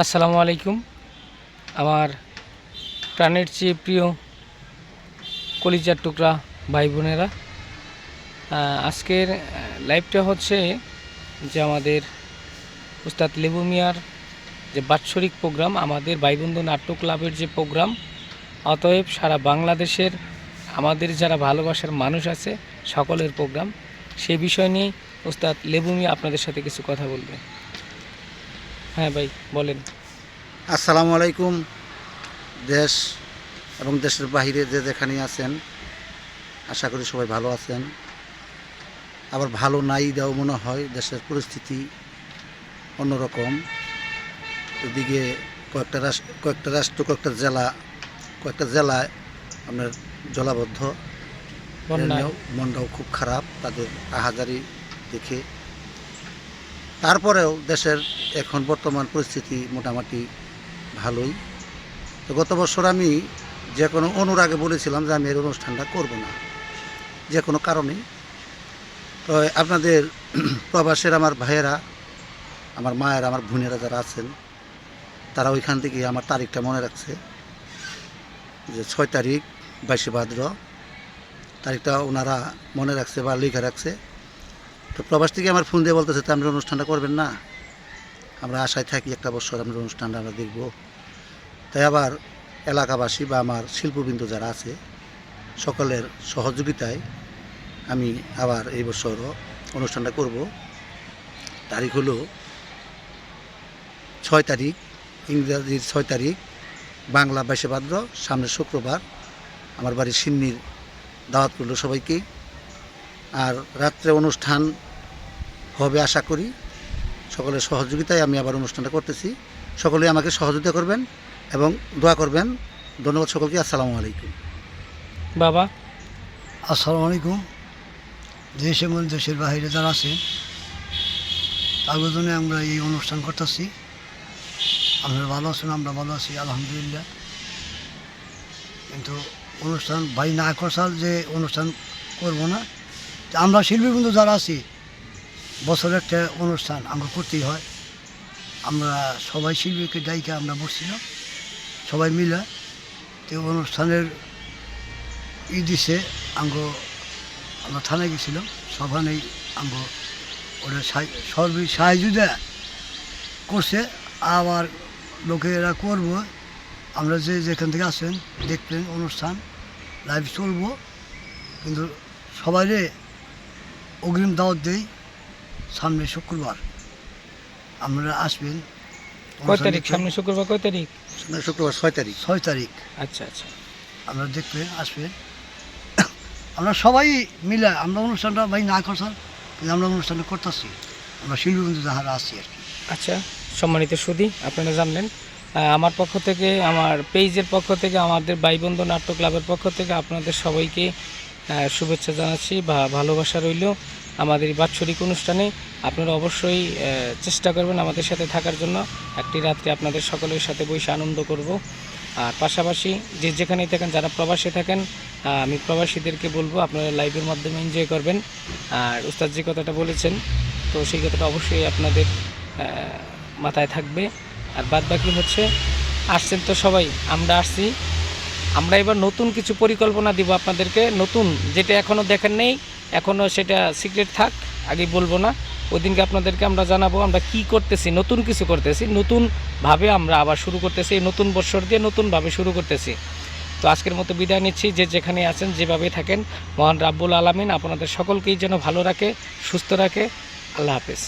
আসসালামু আলাইকুম। আমার প্রাণের চেয়ে প্রিয় কলিজার টুকরা ভাই বোনেরা আজকের লাইভটা হচ্ছে যে আমাদের উস্তাদ লেবু মিয়ার যে বাৎসরিক প্রোগ্রাম, আমাদের ভাইবন্ধু নাট্য ক্লাবের যে প্রোগ্রাম। অতএব সারা বাংলাদেশের, আমাদের যারা ভালোবাসার মানুষ আছে, সকলের প্রোগ্রাম। সেই বিষয় নিয়ে উস্তাদ লেবু মিয়া আপনাদের সাথে কিছু কথা বলবে। হ্যাঁ ভাই বলেন। আসসালামু আলাইকুম দেশ এবং দেশের বাহিরে যে যেখানে আছেন আশা করি সবাই ভালো আছেন। আবার ভালো নাই দেও মনে হয় দেশের পরিস্থিতি অন্যরকম। এদিকে কয়েকটা রাষ্ট্র কয়েকটা রাষ্ট্র কয়েকটা জেলা কয়েকটা জেলায় আপনার জলাবদ্ধ। মনটাও খুব খারাপ তাদের আহাজারি দেখে। তারপরেও দেশের এখন বর্তমান পরিস্থিতি মোটামুটি ভালোই। তো গত বছর আমি যে কোনো অনুরাগে বলেছিলাম যে আমি এর অনুষ্ঠানটা করব না, যে কোনো কারণে। তো আপনাদের প্রবাসের আমার ভাইয়েরা, আমার মায়ের, আমার বোনেরা যারা আছেন, তারা ওইখান থেকে আমার তারিখটা মনে রাখছে যে ছয় তারিখ, বাইশে ভাদ্র। তারিখটা ওনারা মনে রাখছে বা লিখে রাখছে। তো প্রবাস থেকে আমার ফোন দিয়ে বলতেছে, তো আপনি অনুষ্ঠানটা করবেন না? আমরা আশায় থাকি একটা বছর আমরা অনুষ্ঠানটা আমরা দেখব। তাই আবার এলাকাবাসী বা আমার শিল্পবিন্দু যারা আছে, সকলের সহযোগিতায় আমি আবার এই বছরও অনুষ্ঠানটা করব। তারিখ হলো ছয় তারিখ ইংরাজির ছয় তারিখ, বাংলা বাইশে ভাদ্র সামনের শুক্রবার, আমার বাড়ির সিন্নির দাওয়াত করল সবাইকে। আর রাত্রে অনুষ্ঠান হবে আশা করি। সকলের সহযোগিতায় আমি আবার অনুষ্ঠানটা করতেছি। সকলেই আমাকে সহযোগিতা করবেন এবং দোয়া করবেন। ধন্যবাদ সকলকে আসসালামু আলাইকুম। বাবা। আসসালামু আলাইকুম। দেশ এবং দেশের বাইরে যারা আছেন তাদের জন্য আমরা এই অনুষ্ঠান করতেছি। আপনারা ভালো আছেন আমরা ভালো আছি আলহামদুলিল্লাহ। কিন্তু অনুষ্ঠান ভাই না করছাল যে অনুষ্ঠান করব না। আমরা শিল্পী বন্ধু যারা আছি বছরে একটা অনুষ্ঠান আমরা করতেই হয়। আমরা সবাই শিল্পীকে ডাইকে আমরা বসছিলাম। সবাই মিলে তো অনুষ্ঠানের ই দিছে, আঙ্গ আমরা থানায় গেছিলাম। সভানেই আঙ্গ ওরা সর্বে সাহায্য দেয় করছে। আবার লোকেরা করব। আমরা যে যেখান থেকে আসেন দেখবেন অনুষ্ঠান লাইভ চলবো। কিন্তু সবাইরে অগ্রিম দাওয়াত দেই। সামনে শুক্রবার। আপনারা আসবেন কয় তারিখ। সামনে শুক্রবার কয় তারিখ? সামনের শুক্রবার ছয় তারিখ। ছয় তারিখ। আচ্ছা আচ্ছা। আপনারা দেখবেন আসবেন। আমরা সবাই মিলে আমরা অনুষ্ঠানটা ভাই না করছেন কিন্তু আমরা অনুষ্ঠানটা করতেছি। আমরা শিল্পবন্ধু যাহারা আছি আর কি। আচ্ছা সম্মানিত সুদী আপনারা জানলেন। আমার পক্ষ থেকে আমার পেজের পক্ষ থেকে আমাদের বাইবন্ধু নাট্য ক্লাবের পক্ষ থেকে আপনাদের সবাইকে শুভেচ্ছা জানাচ্ছি বা ভালোবাসা রইল। আমাদের বাৎসরিক অনুষ্ঠানে আপনারা অবশ্যই চেষ্টা করবেন আমাদের সাথে থাকার জন্য। একটি রাত্রে আপনাদের সকলের সাথে বসে আনন্দ করব। আর পাশাপাশি যে যেখানেই থাকেন, যারা প্রবাসে থাকেন আমি প্রবাসীদেরকে বলব, আপনারা লাইভের মাধ্যমে এনজয় করবেন। আর উস্তাদ যে কথাটা বলেছেন, তো সেই কথাটা অবশ্যই আপনাদের মাথায় থাকবে। আর বাদ বাকি হচ্ছে, আসছেন তো সবাই, আমরা আসছি। আমরা এবার নতুন কিছু পরিকল্পনা দিব আপনাদেরকে। নতুন, যেটা এখনও দেখেন নেই এখনও সেটা সিক্রেট থাক, আগে বলব না। ওই দিনকে আপনাদেরকে আমরা জানাব আমরা কি করতেছি, নতুন কিছু করতেছি নতুনভাবে আমরা আবার শুরু করতেছি, এই নতুন বছর দিয়ে নতুনভাবে শুরু করতেছি। তো আজকের মতো বিদায় নিচ্ছি, যে যেখানে আছেন যেভাবে থাকেন, মহান রাব্বুল আলমিন আপনাদের সকলকেই যেন ভালো রাখে, সুস্থ রাখে। আল্লাহ হাফেজ।